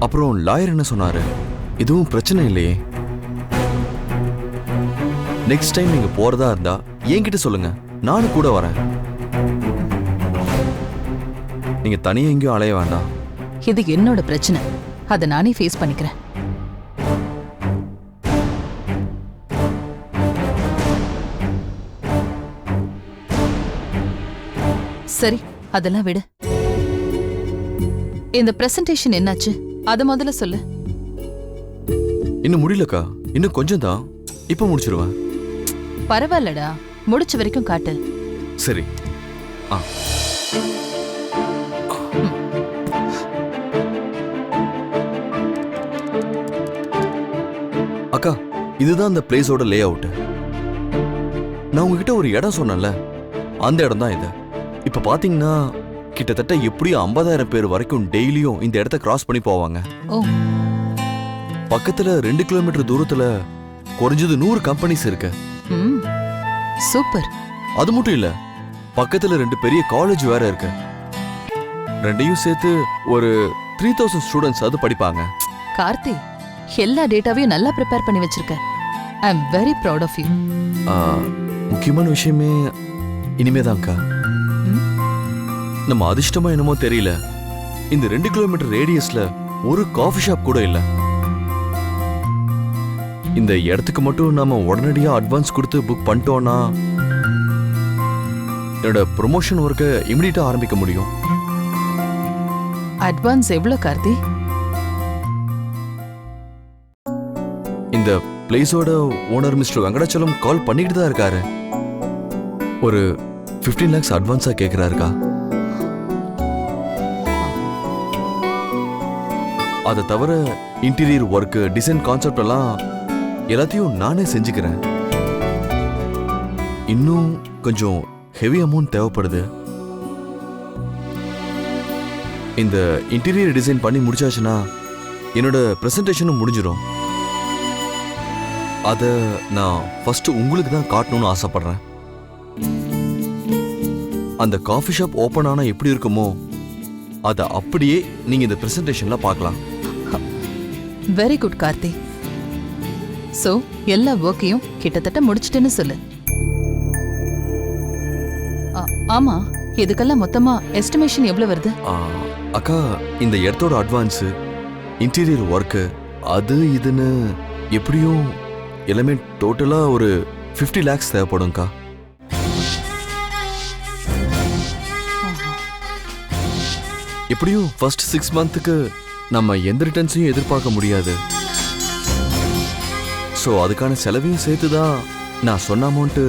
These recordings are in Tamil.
அப்புறம் லாயர் என்ன சொன்னாரு? இதுவும் பிரச்சனை இல்லையே. நெக்ஸ்ட் டைம் நீங்க போறதா இருந்தா என்கிட்ட சொல்லுங்க. நானும் கூட வரேன். நீங்க தனியா எங்கேயும் அலைய வேண்டாம். இது என்னோட பிரச்சனை. அதை நானே ஃபேஸ் பண்ணிக்கிறேன். சரி அதெல்லாம் விடு. இந்த பிரசன்டேஷன் என்னாச்சு? அத முதல்ல சொல்லு. இன்னும் முடியலக்கா. இன்னும் கொஞ்சம் தான் இப்ப முடிச்சிருவேன். பரவாயில்லடா. முடிச்ச வரைக்கும் காட்டு. சரி. ஆ. அக்கா இதுதான் அந்த பிளேஸோட லே அவுட் நான் உங்ககிட்ட ஒரு இடம் சொன்னேன்ல. அந்த இடம் தான் இது. இப்ப பாத்தீங்கன்னா கிட்டத்தட்ட எப்படியும் ஐம்பதாயிரம் பேர் வரைக்கும் டெய்லியும் இந்த இடத்த கிராஸ் பண்ணி போவாங்க. ஓ. பக்கத்துல ரெண்டு கிலோமீட்டர் தூரத்துல குறைஞ்சது நூறு கம்பெனிஸ் இருக்கு. ம். சூப்பர். அது மட்டும் இல்ல பக்கத்துல ரெண்டு பெரிய காலேஜ் வேற இருக்கு. ரெண்டையும் சேர்த்து ஒரு த்ரீ தௌசண்ட் ஸ்டூடெண்ட்ஸ் அது படிப்பாங்க. கார்த்தி எல்லா டேட்டாவையும் நல்லா ப்ரிப்பேர் பண்ணி வச்சிருக்க. I am very proud of you ஆ, முக்கியமான விஷயமே இனிமேதான்க்கா. நம்ம அதிர்ஷ்டமா என்னமோ தெரியல. இந்த ரெண்டு கிலோமீட்டர் ரேடியஸ்ல ஒரு காஃபி ஷாப் கூட இல்ல. இந்த இடத்துக்கு மட்டும் நாம உடனடியா அட்வான்ஸ் கொடுத்து புக் பண்ணிட்டோம்னா என்னோட ப்ரொமோஷன் ஒர்க்கை இமிடியட்டா ஆரம்பிக்க முடியும். அட்வான்ஸ் எவ்வளோ கார்த்தி? இந்த பிளேஸோட ஓனர் மிஸ்டர் வெங்கடாச்சலம் கால் பண்ணிக்கிட்டு தான் இருக்காரு. ஒரு 15 லேக்ஸ் அட்வான்ஸா கேக்குறாருக்கா? அதை தவிர இன்டீரியர் ஒர்க்கு டிசைன் கான்செப்ட் எல்லாம் எல்லாத்தையும் நானே செஞ்சுக்கிறேன். இன்னும் கொஞ்சம் ஹெவி அமௌண்ட் தேவைப்படுது. இந்த இன்டீரியர் டிசைன் பண்ணி முடிச்சாச்சுன்னா என்னோட ப்ரெசன்டேஷனும் முடிஞ்சிடும் அதை நான் ஃபஸ்ட்டு உங்களுக்கு தான் காட்டணும்னு ஆசைப்பட்றேன். அந்த காஃபி ஷாப் ஓப்பன் ஆனால் எப்படி இருக்குமோ அதை அப்படியே நீங்கள் இந்த ப்ரெசன்டேஷனில் பார்க்கலாம். வெரி குட் கார்த்தி சோ எல்லா ஒர்க்கையும் கிட்டத்தட்ட முடிச்சிட்டேன்னு சொல்லு. ஆமா இதுக்கெல்லாம் மொத்தமா எஸ்டிமேஷன் எவ்வளவு வருது? அக்கா இந்த இடத்தோட அட்வான்ஸ் இன்டீரியர் ஒர்க்கு அது இதுன்னு எப்படியும் எல்லாமே டோட்டலா ஒரு 50 லேக்ஸ் தேவைப்படும்க்கா எப்படியும் ஃபர்ஸ்ட் சிக்ஸ் மந்த்துக்கு நம்ம எந்த ரிட்டர்ன்ஸையும் எதிர்பார்க்க முடியாது. ஸோ அதுக்கான செலவையும் சேர்த்து தான் நான் சொன்ன அமௌண்ட்டு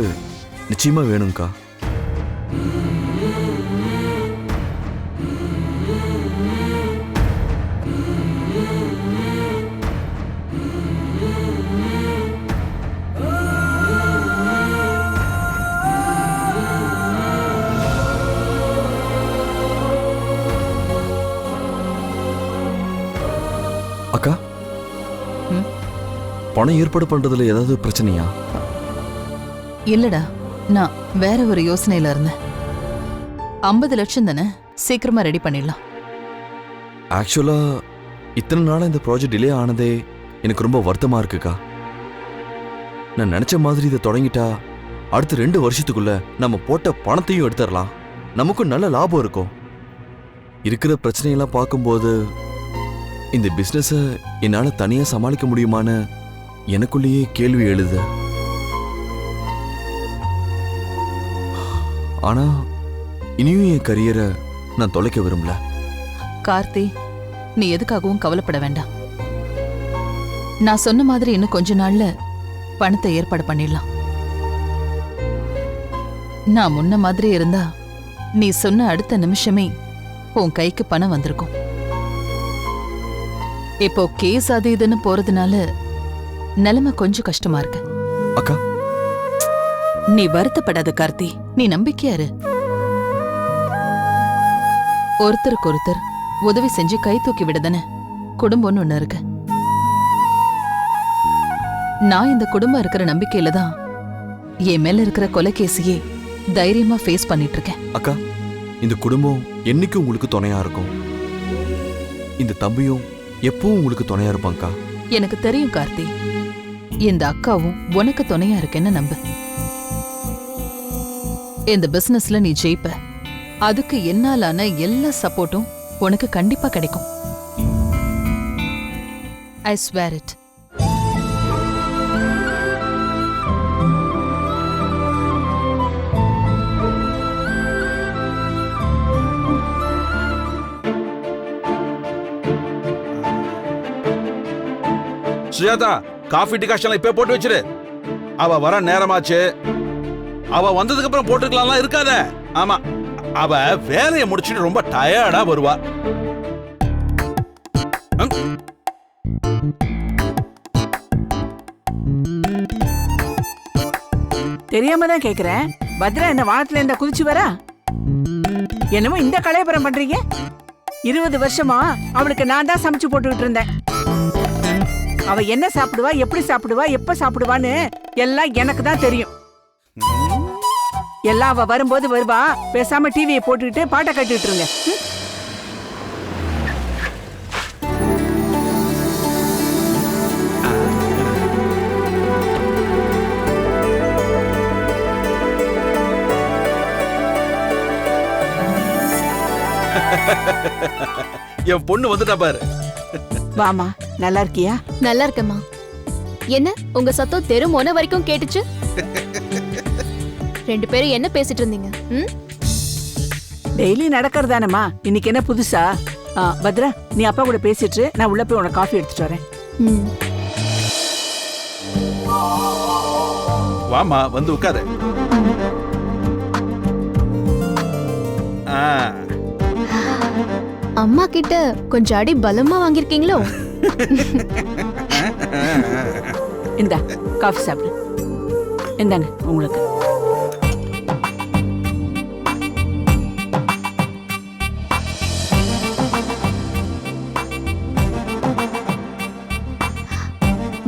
நிச்சயமாக வேணும்க்கா. பணம் ஏற்பாடு பண்றதுல ஏதாவது பிரச்சனையா? இல்லடா நான் வேற ஒரு யோசனையில இருந்தேன். ஐம்பது லட்சம் தானே சீக்கிரமா ரெடி பண்ணிடலாம். ஆக்சுவலா இத்தனை நாளா இந்த ப்ராஜெக்ட் டிலே ஆனதே எனக்கு ரொம்ப வருத்தமா இருக்குக்கா. நான் நினைச்ச மாதிரி இதை தொடங்கிட்டா அடுத்த ரெண்டு வருஷத்துக்குள்ள நம்ம போட்ட பணத்தையும் எடுத்துடலாம். நமக்கும் நல்ல லாபம் இருக்கும். இருக்கிற பிரச்சனையெல்லாம் பார்க்கும்போது இந்த பிசினஸ என்னால தனியா சமாளிக்க முடியுமான்னு எனக்குள்ளேயே கேள்வி எழுத. ஆனா இனியும் என் கரியரை நான் தொலைக்க விரும்பல. கார்த்தி நீ எதுக்காகவும் கவலைப்பட வேண்டாம். நான் சொன்ன மாதிரி இன்னும் கொஞ்ச நாள்ல பணத்தை ஏற்பாடு பண்ணிடலாம். நான் முன்ன மாதிரி இருந்தா நீ சொன்ன அடுத்த நிமிஷமே உன் கைக்கு பணம் வந்திருக்கும். இப்போ கேஸ் அது இதுன்னு போறதுனால நிலைமை கொஞ்சம் கஷ்டமா இருக்கு. அக்கா. நீ வருத்தப்படாத கார்த்தி. நீ நம்பிக்கையா இரு. ஒருத்தருக்கு ஒருத்தர் உதவி செஞ்சு கை தூக்கி விடுதானே குடும்பம்னு ஒண்ணு இருக்கு. நான் இந்த குடும்பம் இருக்கிற நம்பிக்கையில தான் என் மேல இருக்கிற கொலைகேசியே தைரியமா ஃபேஸ் பண்ணிட்டு இருக்கேன். அக்கா இந்த குடும்பம் என்னைக்கு உங்களுக்கு துணையா இருக்கும். இந்த தம்பியும் எப்பவும் உங்களுக்கு துணையா இருப்பாங்க்கா எனக்கு தெரியும் கார்த்தி. இந்த அக்காவும் உனக்கு துணையா இருக்கேன்னு நம்பு. இந்த பிசினஸ்ல நீ ஜெயிப்ப. அதுக்கு என்னாலான எல்லா சப்போர்ட்டும் உனக்கு கண்டிப்பா கிடைக்கும். I swear it Sujatha coffee decoction இப்ப போட்டு வச்சிரு. அவ வர நேரமாச்சு. அவ வந்ததுக்கு அப்புறம் போட்டுக்கலாம்லாம் இருக்காத. ஆமா அவ வேலையை முடிச்சிட்டு ரொம்ப டயர்டா வருவா. தெரியாம தான் கேக்குறேன். பத்ரா என்ன வானத்துல இருந்தா குதிச்சு வரா? என்னமோ இந்த கலையபுரம் பண்றீங்க? இருபது வருஷமா அவளுக்கு நான் தான் சமைச்சு போட்டுக்கிட்டு இருந்தேன். அவ என்ன சாப்பிடுவா எப்படி சாப்பிடுவா எப்ப சாப்பிடுவான்னு எல்லாம் எனக்கு தான் தெரியும். எல்லாம் அவ வரும்போது வருவா பேசாம டிவியை போட்டுக்கிட்டு பாட்டை கட்டிட்டு இருங்க. என் பொண்ணு வந்துட்டா பாரு. வாமா நல்லா இருக்கியா? நல்லா இருக்கேம்மா. என்ன உங்க சத்தம் தெரு மொன வரைக்கும் கேட்டுச்சு? ரெண்டு பேரும் என்ன பேசிட்டு இருந்தீங்க ம்? டெய்லி நடக்கிறதானம்மா. இன்னைக்கு என்ன புதுசா? ஆ, பத்ரா நீ அப்பா கூட பேசிட்டு நான் உள்ள போய் உனக்கு காஃபி எடுத்துட்டு வரேன். ம். வாமா வந்து உட்காரு. ஆ, அம்மா கிட்ட கொஞ்சம் அடி பலமா வாங்கியிருக்கீங்களோ? இந்தா காஃபி சாப்பிடு. இந்தாங்க உங்களுக்கு.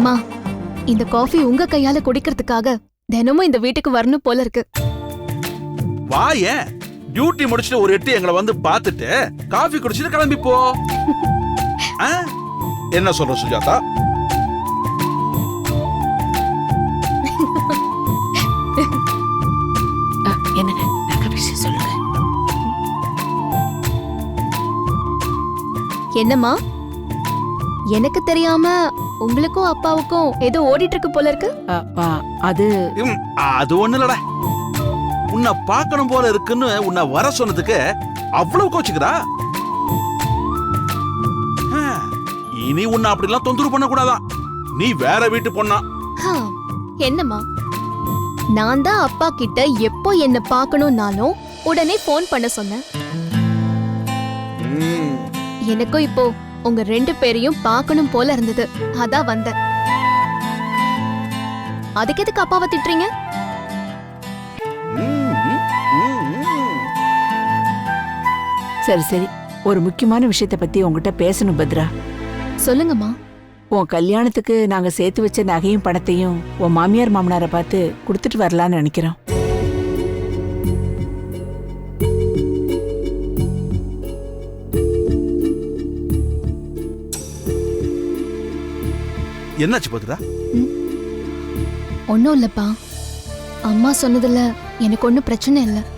மா இந்த காஃபி உங்க கையால குடிக்கிறதுக்காக தினமும் இந்த வீட்டுக்கு வரணும் போல இருக்கு. வா ஏன் டியூட்டி முடிச்சுட்டு ஒரு எட்டு எங்களை வந்து பார்த்துட்டு காஃபி குடிச்சிட்டு கிளம்பி போ. ஆ? என்ன சொல்ற சுஜாதா? என்னம்மா? எனக்கு தெரியாம உங்களுக்கும் அப்பாவுக்கும் ஏதோ ஓடிட்டு இருக்கு போல இருக்கு. அது அது ஒண்ணு இல்லடா உன்னை பார்க்கணும் போல இருக்குன்னு உன்னை வர சொன்னதுக்கு அவ்வளவு கோச்சுக்கிறா ஆ, இனி உன்னை அப்படிலாம் தொந்தரவு பண்ண கூடாதான் நீ வேற வீட்டு பொண்ணா. என்னம்மா? நான் தான் அப்பா கிட்ட எப்போ என்ன பார்க்கணும்னாலும் உடனே ஃபோன் பண்ண சொன்னேன். எனக்கும் இப்போ உங்க ரெண்டு பேரையும் பார்க்கணும் போல இருந்தது. அதான் வந்தேன். அதுக்கு எதுக்கு அப்பாவை திட்டுறீங்க? சரி சரி. ஒரு முக்கியமான விஷயத்த பத்தி உங்ககிட்ட பேசணும் பத்ரா. சொல்லுங்கம்மா. உன் கல்யாணத்துக்கு நாங்க சேர்த்து வச்ச நகையும் பணத்தையும் உன் மாமியார் மாமனாரை பார்த்து கொடுத்துட்டு வரலான்னு நினைக்கிறோம். என்னாச்சு பத்ரா? ஒன்றும் இல்லப்பா. அம்மா சொன்னதுல எனக்கு ஒன்றும் பிரச்சனை இல்லை.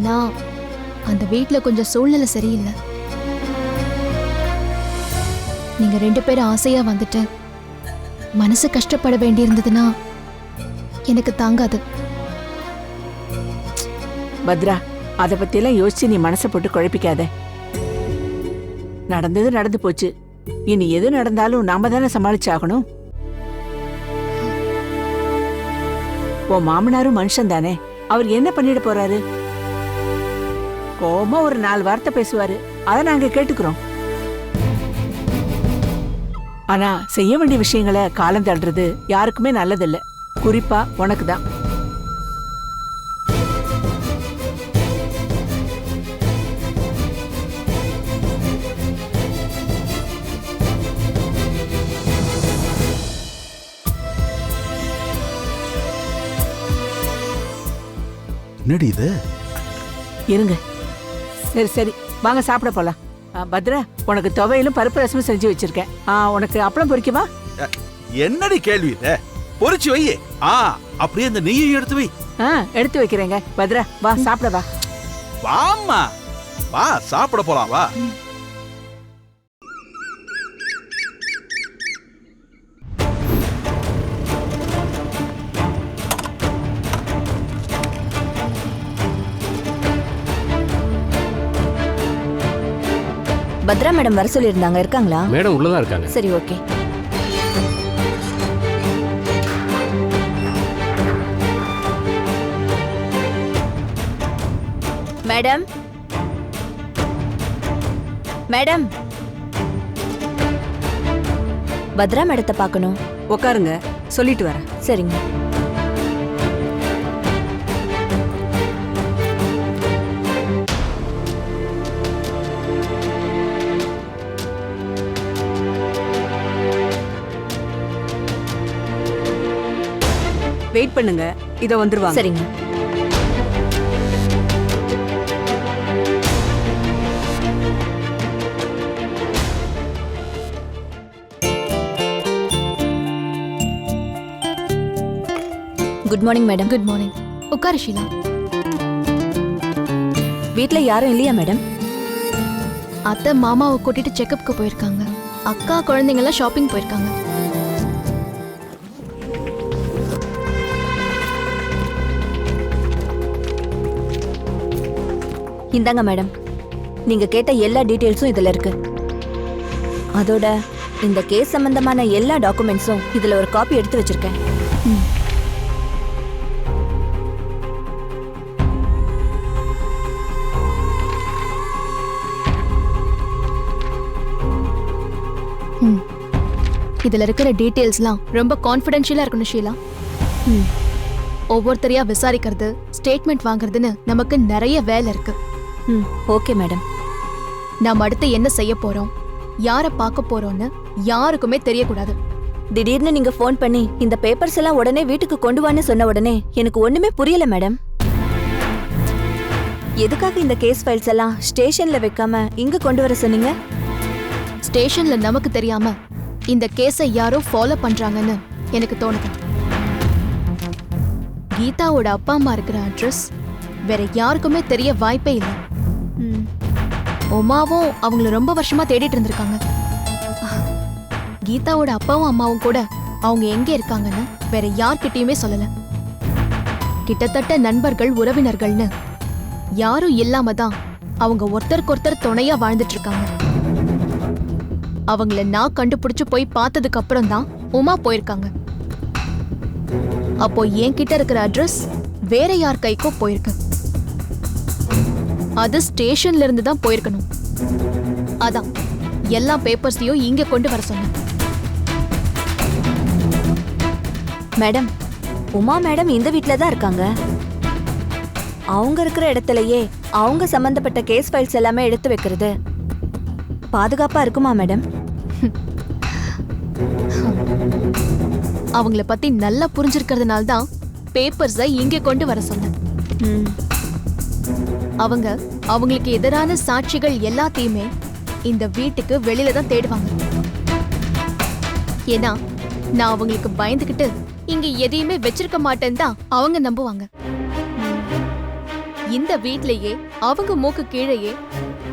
ஆனா அந்த வீட்டில் கொஞ்சம் சூழ்நிலை சரியில்லை. நீங்க ரெண்டு பேரும் ஆசையா வந்துட்டு மனசு கஷ்டப்பட வேண்டியிருந்ததுன்னா எனக்கு தாங்காது. பத்ரா அதை பத்தியெல்லாம் யோசிச்சு நீ மனசை போட்டு குழப்பிக்காத. நடந்தது நடந்து போச்சு. இனி எது நடந்தாலும் நாம தானே சமாளிச்சாகணும். உன் மாமனாரும் மனுஷன் தானே அவர் என்ன பண்ணிட போறாரு? கோபமா ஒரு நாலு வார்த்தை பேசுவாரு. அதை நாங்க கேட்டுக்கிறோம். ஆனா செய்ய வேண்டிய விஷயங்களை காலம் தள்ளுறது யாருக்குமே நல்லதில்ல. குறிப்பா உனக்கு தான் என்னடி இது? இருங்க. சரி சரி. வாங்க சாப்பிட போலாம். பத்ரா உனக்கு துவையிலும் பருப்பு ரசமும் செஞ்சு வச்சிருக்கேன். உனக்கு அப்பளம் பொரிக்குமா என்னடி கேள்வி இது? பொரிச்சு வை. ஆ அப்படியே இந்த நெய்யையும் எடுத்து வை. ஆ எடுத்து வைக்கிறேங்க. பத்ரா வா சாப்பிட வா. வாம்மா. வா சாப்பிட போலாம் வா. பத்ரா மேடம் வர சொல்லியிருந்தாங்க. இருக்காங்களா? மேடம் உள்ளதான் இருக்காங்க. சரி ஓகே. மேடம்? மேடம்? பத்ரா மேடத்தை பார்க்கணும். உட்காருங்க சொல்லிட்டு வரேன். சரிங்க. பண்ணுங்க. இதோ வந்துருவாங்க. சரிங்க. Good morning madam good morning உட்காரு ஷீலா. வீட்ல யாரும் இல்லையா மேடம் அத்தை மாமாவை கூட்டிட்டு செக்கப்க்கு போயிருக்காங்க. அக்கா குழந்தைங்க எல்லாம் ஷாப்பிங் போயிருக்காங்க. இந்தாங்க மேடம். நீங்க கேட்ட எல்லா டீட்டெயில்ஸும் இதுல இருக்கு. அதோட இந்த கேஸ் சம்பந்தமான எல்லா டாக்குமெண்ட்ஸும் இதுல ஒரு காப்பி எடுத்து வச்சிருக்கேன். இதில் இருக்கிற டீட்டெயில்ஸ்லாம் ரொம்ப கான்ஃபிடென்ஷியலாக இருக்கணும் ஷீலா. ஒவ்வொருத்தரையாக விசாரிக்கிறது ஸ்டேட்மெண்ட் வாங்குறதுன்னு நமக்கு நிறைய வேலை இருக்குது ம் ஓகே மேடம். நாம அடுத்து என்ன செய்ய போறோம்? யார பார்க்க போறோம்னு யாருக்குமே தெரியக்கூடாது. திடீர்னு நீங்க ஃபோன் பண்ணி இந்த பேப்பர்ஸ் எல்லாம் உடனே வீட்டுக்கு கொண்டு வான்னு சொன்ன உடனே எனக்கு ஒண்ணுமே புரியல மேடம். எதுக்காக இந்த கேஸ் ஃபைல்ஸ் எல்லாம் ஸ்டேஷன்ல வைக்காம இங்க கொண்டு வர சொன்னீங்க? ஸ்டேஷன்ல நமக்கு தெரியாம இந்த கேஸை யாரோ ஃபாலோ பண்றாங்கன்னு எனக்கு தோணுது. கீதாவோட அப்பா அம்மா இருக்கிற அட்ரஸ் வேற யாருக்குமே தெரிய வாய்ப்பே இல்லை. உமாவும் அவங்கள ரொம்ப வருஷமா தேடிட்டு இருந்திருக்காங்க. கீதாவோட அப்பாவும் அம்மாவும் கூட அவங்க எங்க இருக்காங்கன்னு வேற யார்கிட்டயுமே சொல்லல. கிட்டத்தட்ட நண்பர்கள் உறவினர்கள்னு. யாரும் இல்லாம தான் அவங்க ஒருத்தருக்கு ஒருத்தர் துணையா வாழ்ந்துட்டு இருக்காங்க. அவங்கள நான் கண்டுபிடிச்சு போய் பார்த்ததுக்கு அப்புறம் தான் உமா போயிருக்காங்க. அப்போ என்கிட்ட இருக்கிற அட்ரஸ் வேற யார் கைக்கோ போயிருக்கு. அது ஸ்டேஷன்ல இருந்து தான் போயிருக்கணும். அதான் எல்லா பேப்பர்ஸையும் இங்க கொண்டு வர சொன்னேன். மேடம் உமா மேடம் இந்த வீட்ல தான் இருக்காங்க. அவங்க இருக்கிற இடத்துலயே அவங்க சம்பந்தப்பட்ட கேஸ் ஃபைல்ஸ் எல்லாமே எடுத்து வைக்கிறது. பாதுகாப்பா இருக்குமா மேடம்? அவங்கள பத்தி நல்லா புரிஞ்சிருக்கிறதுனால தான் பேப்பர்ஸை இங்க கொண்டு வர சொன்னேன். அவங்க அவங்களுக்கு எதிரான சாட்சிகள் எல்லாத்தையுமே இந்த வீட்டுக்கு வெளியில தான் தேடுவாங்க. ஏன்னா நான் அவங்களுக்கு பயந்துகிட்டு இங்க எதையுமே வச்சிருக்க மாட்டேன்னு தான் அவங்க நம்புவாங்க. இந்த வீட்லயே அவங்க மூக்கு கீழேயே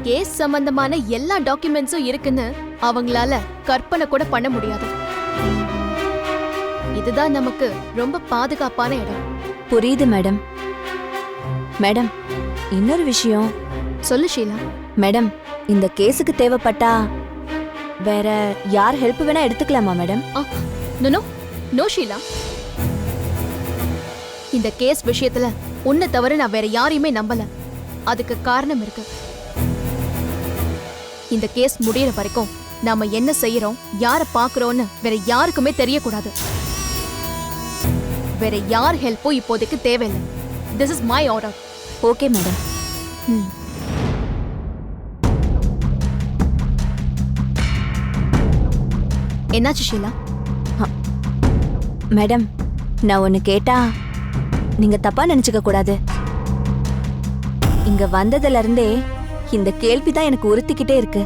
கேஸ் சம்பந்தமான எல்லா டாக்குமெண்ட்ஸும் இருக்குன்னு அவங்களால கற்பனை கூட பண்ண முடியாது. இதுதான் நமக்கு ரொம்ப பாதுகாப்பான இடம். புரியுது மேடம். மேடம் இன்னொரு விஷயம். சொல்லு ஷீலா. மேடம் இந்த கேஸுக்கு தேவைப்பட்டா வேற யார் ஹெல்ப் வேணா எடுத்துக்கலாமா madam? No no. No Sheela. இந்த கேஸ் விஷயத்துல உன்னை தவிர நான் வேற யாரையுமே நம்பல. அதுக்கு காரணம் இருக்கு. இந்த கேஸ் முடியற வரைக்கும் நாம என்ன செய்யறோம் யார பாக்குறோம்னு வேற யாருக்குமே தெரியக்கூடாது. வேற யார் ஹெல்ப்பும் இப்போதைக்கு தேவையில்லை. This is my order okay madam. என்னாச்சு ஷீலா? மேடம் நான் ஒன்னு கேட்டா நீங்க தப்பா நினைச்சுக்க கூடாது. இங்க வந்ததுல இருந்தே இந்த கேள்விதான் எனக்கு உறுத்திக்கிட்டே இருக்கு.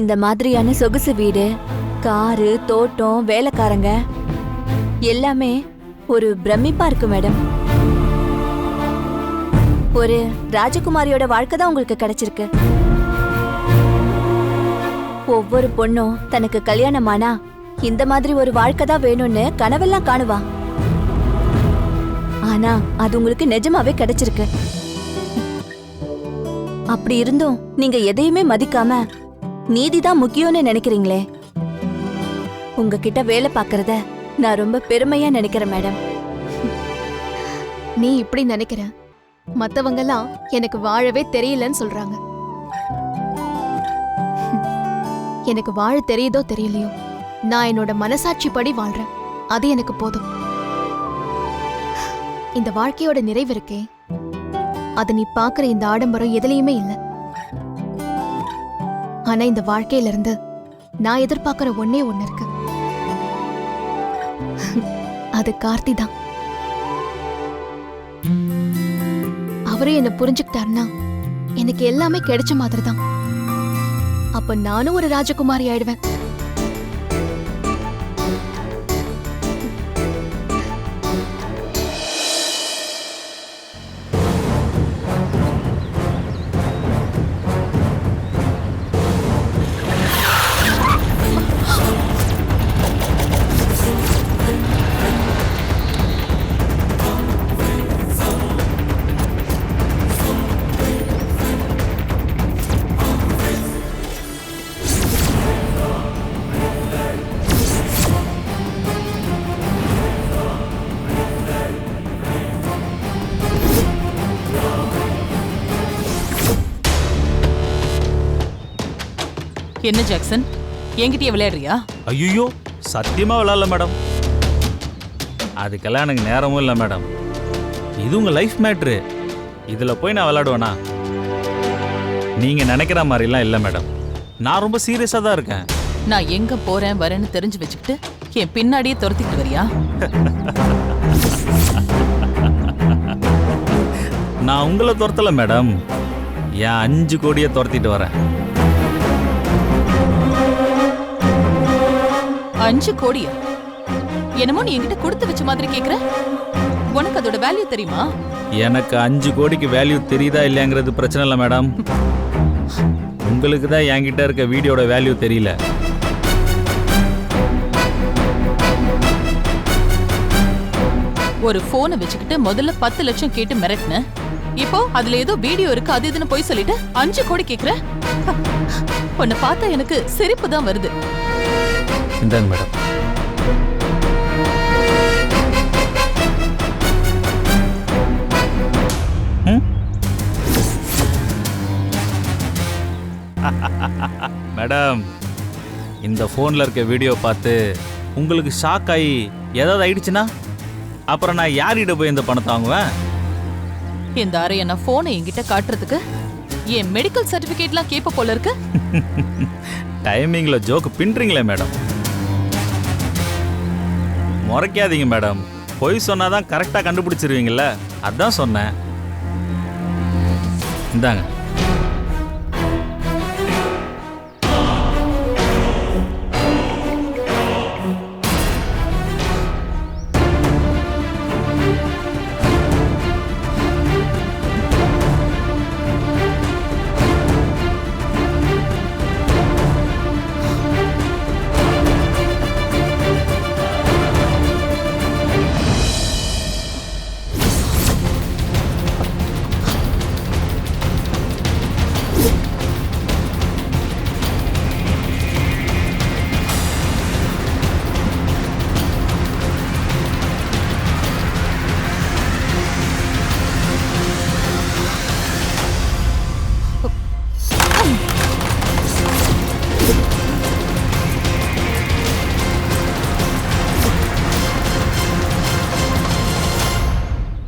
இந்த மாதிரியான சொகுசு வீடு காரு தோட்டம் வேலைக்காரங்க எல்லாமே ஒரு பிரமிப்பா இருக்கு மேடம். ஒரு ராஜகுமாரியோட வாழ்க்கை தான் உங்களுக்கு கிடைச்சிருக்கு. ஒவ்வொரு பொண்ணும் தனக்கு கல்யாணமானா இந்த மாதிரி ஒரு வாழ்க்கை தான் வேணும்னு கனவெல்லாம் காணுவா? ஆனா அது உங்களுக்கு நிஜமாவே கிடைச்சிருக்கு. அப்படி இருந்தும் நீங்க எதையுமே மதிக்காம நீதிதான் முக்கியம்னு நினைக்கிறீங்களே? உங்ககிட்ட வேலை பாக்குறத நான் ரொம்ப பெருமையா நினைக்கிறேன் மேடம். நீ இப்படி நினைக்கிற? மத்தவங்கெல்லாம் எனக்கு வாழவே தெரியலன்னு சொல்றாங்க. எனக்கு வாழ தெரியுதோ தெரியலையோ நான் என்னோட மனசாட்சி படி வாழ்றேன். அது எனக்கு போதும். இந்த வாழ்க்கையோட நிறைவு இருக்கே. அது நீ பாக்குற இந்த ஆடம்பரம் எதுலயுமே இல்ல. ஆனா இந்த வாழ்க்கையில இருந்து நான் எதிர்பார்க்கிற ஒன்னே ஒன்னு இருக்கு. அது கார்த்தி தான். அவரும் என்ன புரிஞ்சுக்கிட்டாருன்னா எனக்கு எல்லாமே கிடைச்ச மாதிரி தான் அப்ப நானும் ஒரு ராஜகுமாரி ஆயிடுவேன். என்ன ஜாக்சன்? என்கிட்டயே விளையாடுறியா? ஐயோ சத்தியமா விளாட்ல மேடம். அதுக்கெல்லாம் எனக்கு நேரமும் இல்லை மேடம். இது உங்க லைஃப் மேட்ரு. இதில் போய் நான் விளாடுவேனா நீங்கள் நினைக்கிற மாதிரிலாம் இல்லை மேடம். நான் ரொம்ப சீரியஸாக தான் இருக்கேன். நான் எங்க போறேன் வரேன்னு தெரிஞ்சு வச்சுக்கிட்டு என் பின்னாடியே துரத்திக்கிட்டு வரியா? நான் உங்களை துரத்தல மேடம். என் அஞ்சு கோடியை துரத்திட்டு வரேன். அஞ்சு கோடியா? என்னமோ நீ என்கிட்ட கொடுத்து வச்ச மாதிரி கேக்குற? உனக்கு அதோட வேல்யூ தெரியுமா? எனக்கு அஞ்சு கோடிக்கு வேல்யூ தெரியுதா இல்லையாங்கிறது பிரச்சனை இல்லை மேடம் உங்களுக்கு தான் என்கிட்ட இருக்க வீடியோட வேல்யூ தெரியல. ஒரு போனை வச்சுக்கிட்டு முதல்ல பத்து லட்சம் கேட்டு மிரட்டின. இப்போ அதுல ஏதோ வீடியோ இருக்கு அது இதுன்னு போய் சொல்லிட்டு அஞ்சு கோடி கேக்குற? உன்னை பார்த்தா எனக்கு சிரிப்பு தான் வருது. இந்தாங்க மேடம். ம்? மேடம் இந்த ஃபோனில் இருக்க வீடியோ பார்த்து உங்களுக்கு ஷாக் ஆகி ஏதாவது ஆயிடுச்சுன்னா? அப்புறம் நான் யார்கிட்ட போய் இந்த பணத்தை வாங்குவேன்? இந்த அறைய நான் போனை என்கிட்ட காட்டுறதுக்கு என் மெடிக்கல் சர்டிபிகேட்லாம் கேப்ப போல இருக்கு. டைமிங்கில் ஜோக்கு பின்றீங்களே மேடம். முறைக்காதீங்க மேடம். பொய் சொன்னாதான் கரெக்டாக கண்டுபிடிச்சிருவீங்கள்ல அதான் சொன்னேன். இந்தாங்க.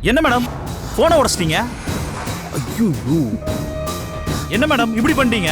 என்ன மேடம் ஃபோனை உடச்சிட்டீங்க? ஐயோ. என்ன மேடம் இப்படி பண்ணிட்டீங்க?